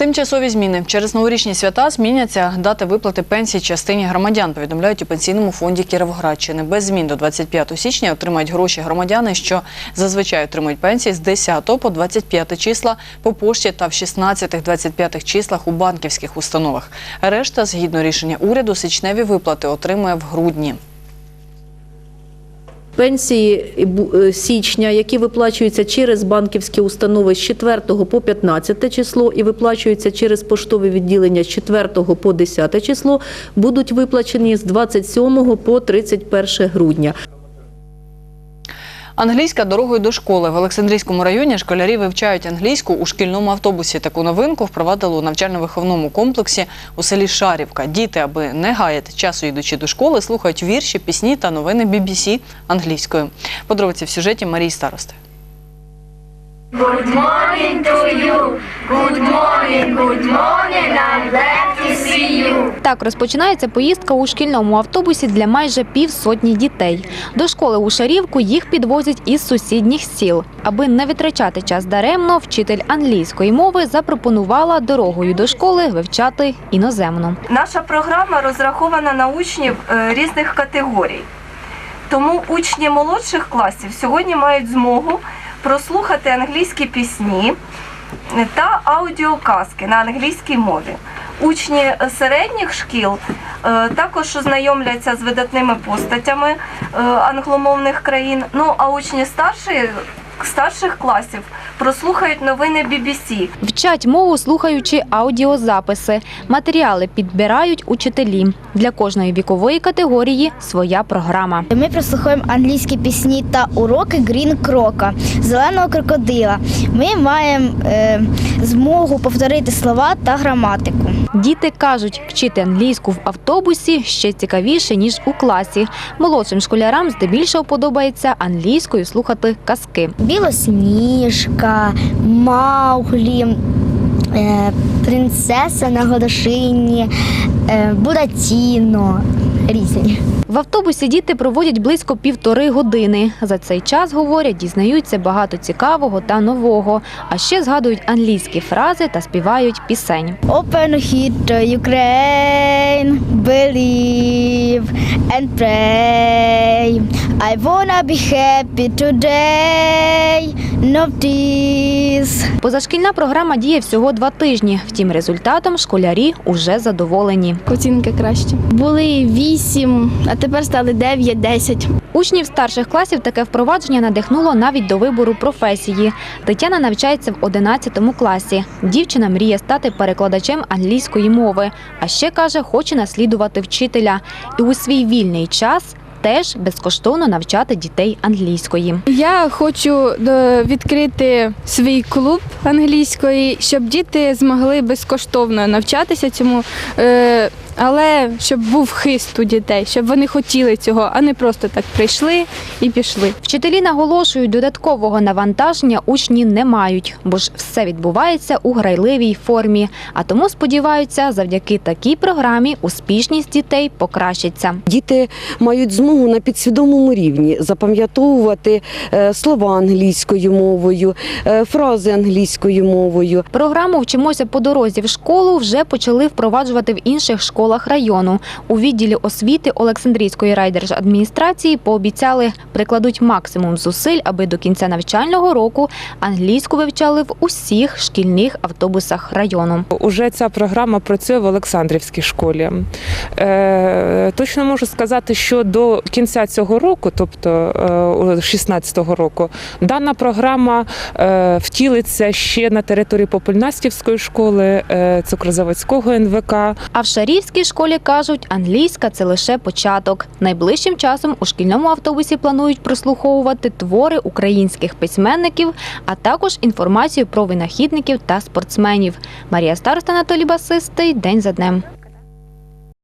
Тимчасові зміни через новорічні свята зміняться дати виплати пенсій частині громадян. Повідомляють у пенсійному фонді Кіровоградщини. Без змін до 25 січня отримають гроші громадяни, що зазвичай отримують пенсії з 10 по 25 числа по пошті та в 16-25 числах у банківських установах. Решта, згідно рішення уряду, січневі виплати отримує в грудні. Пенсії е, січня, які виплачуються через банківські установи з 4 по 15 число і виплачуються через поштові відділення з 4 по 10 число, будуть виплачені з 27 по 31 грудня. Англійська дорогою до школи в Олександрійському районі школярі вивчають англійську у шкільному автобусі. Таку новинку впровадили у навчально-виховному комплексі у селі Шарівка. Діти, аби не гаяти часу йдучи до школи, слухають вірші, пісні та новини BBC англійською. Подробиці в сюжеті Марії Старости. Good morning to you. Good morning, good morning. I'm you. Так розпочинається поїздка у шкільному автобусі для майже півсотні дітей. До школи у Шарівку їх підвозять із сусідніх сіл. Аби не витрачати час даремно, вчитель англійської мови запропонувала дорогою до школи вивчати іноземну. Наша програма розрахована на учнів е, різних категорій. Тому учні молодших класів сьогодні мають змогу прослухати англійські пісні та аудіоказки на англійській мові. Учні середніх шкіл е, також ознайомляться з видатними постатями е, англомовних країн. Ну а учні старших, старших класів прослухають новини BBC. Вчать мову, слухаючи аудіозаписи. Матеріали підбирають учителі. Для кожної вікової категорії своя програма. Ми прослухаємо англійські пісні та уроки Грін Крока, зеленого крокодила. Ми маємо е, змогу повторити слова та граматику. Діти кажуть, вчити англійську в автобусі ще цікавіше ніж у класі. Молодшим школярам здебільшого подобається англійською слухати казки. Білосніжка, Мауглі, е, принцеса на горошині, е, Буратіно. Різні. В автобусі діти проводять близько півтори години. За цей час говорять, дізнаються багато цікавого та нового. А ще згадують англійські фрази та співають пісень. Open heat, Ukraine, believe and pray. I wanna be happy today, no tears. Позашкільна програма діє всього два тижні. Втім, результатом школярі уже задоволені. оцінки краще. Були 8, а тепер стали 9, 10. Учнів старших класів таке впровадження надихнуло навіть до вибору професії. Тетяна навчається в 11 класі. Дівчина мріє стати перекладачем англійської мови, а ще каже, хоче наслідувати вчителя. І у свій вільний час теж безкоштовно навчати дітей англійської. Я хочу е, відкрити свій клуб англійської, щоб діти змогли безкоштовно навчатися цьому, е, але щоб був хист у дітей, щоб вони хотіли цього, а не просто так прийшли і пішли. Вчителі наголошують, додаткового навантаження учні не мають, бо ж все відбувається у грайливій формі. А тому сподіваються, завдяки такій програмі успішність дітей покращиться. Діти мають змогу на підсвідомому рівні запам'ятовувати е, слова англійською мовою, е, фрази англійською мовою. Програму Вчимося по дорозі в школу вже почали впроваджувати в інших школах району. У відділі освіти Олександрійської райдержадміністрації пообіцяли прикладуть максимум зусиль, аби до кінця навчального року англійську вивчали в усіх шкільних автобусах району. Уже ця програма працює в Олександрівській школі. Е, точно можу сказати, що до кінця цього року, тобто е, 16-го року, дана програма е, втілиться ще на території Попельнастівської школи, е, Цукрозаводського НВК. А в Шарівській школі кажуть, англійська це лише початок. Найближчим часом у шкільному автобусі планують прослуховувати твори українських письменників, а також інформацію про винахідників та спортсменів. Марія Староста, Анатолій Басистий. День за днем.